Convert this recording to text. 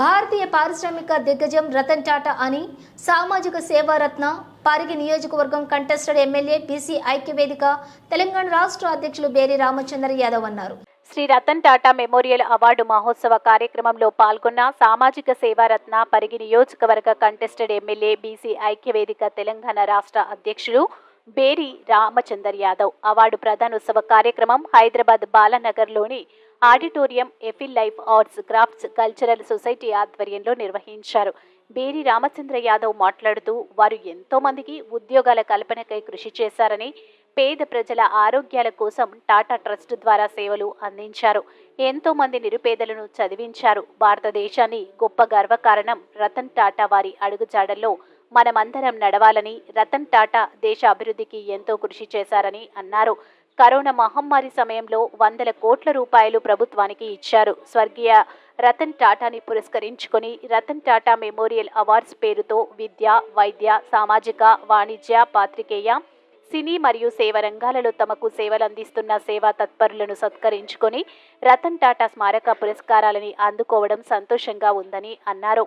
భారతీయ పారిశ్రామిక దిగ్గజం రతన్ టాటా అని సామాజిక సేవారత్న పరిగి నియోజకవర్గం కంటెస్టెడ్ ఎమ్మెల్యే బీసీ ఐక్యవేదిక తెలంగాణ రాష్ట్ర అధ్యక్షులు బేరి రామచంద్ర యాదవ్ అన్నారు. శ్రీ రతన్ టాటా మెమోరియల్ అవార్డు మహోత్సవ కార్యక్రమంలో పాల్గొన్న సామాజిక సేవారత్న పరిగి నియోజకవర్గ కంటెస్టెడ్ ఎమ్మెల్యే బీసీ ఐక్యవేదిక తెలంగాణ రాష్ట్ర అధ్యక్షులు బేరి రామచందర్ యాదవ్. అవార్డు ప్రధానోత్సవ కార్యక్రమం హైదరాబాద్ బాలానగర్లోని auditorium Eiffel life arts crafts cultural society ఆధ్వర్యంలో నిర్వహించారు. బేరి రామచంద్ర యాదవ్ మాట్లాడుతూ వారు ఎంతో మందికి ఉద్యోగాల కల్పనకై కృషి చేశారని పేద ప్రజల ఆరోగ్యాల కోసం టాటా ట్రస్ట్ ద్వారా సేవలు అందించారు. ఎంతో మంది నిరుపేదలను చదివించారు. భారతదేశాన్ని గొప్ప గర్వకారణం రతన్ టాటా వారి అడుగుజాడల్లో మనమందరం నడవాలని రతన్ టాటా దేశ అభివృద్ధికి ఎంతో కృషి చేశారని అన్నారు. కరోనా మహమ్మారి సమయంలో వందల కోట్ల రూపాయలు ప్రభుత్వానికి ఇచ్చారు. స్వర్గీయ రతన్ టాటాని పురస్కరించుకొని రతన్ టాటా మెమోరియల్ అవార్డ్స్ పేరుతో విద్య వైద్య సామాజిక వాణిజ్య పాత్రికేయ సినీ మరియు సేవ రంగాలలో తమకు సేవలందిస్తున్న సేవా తత్పరులను సత్కరించుకొని రతన్ టాటా స్మారక పురస్కారాలని అందుకోవడం సంతోషంగా ఉందని అన్నారు.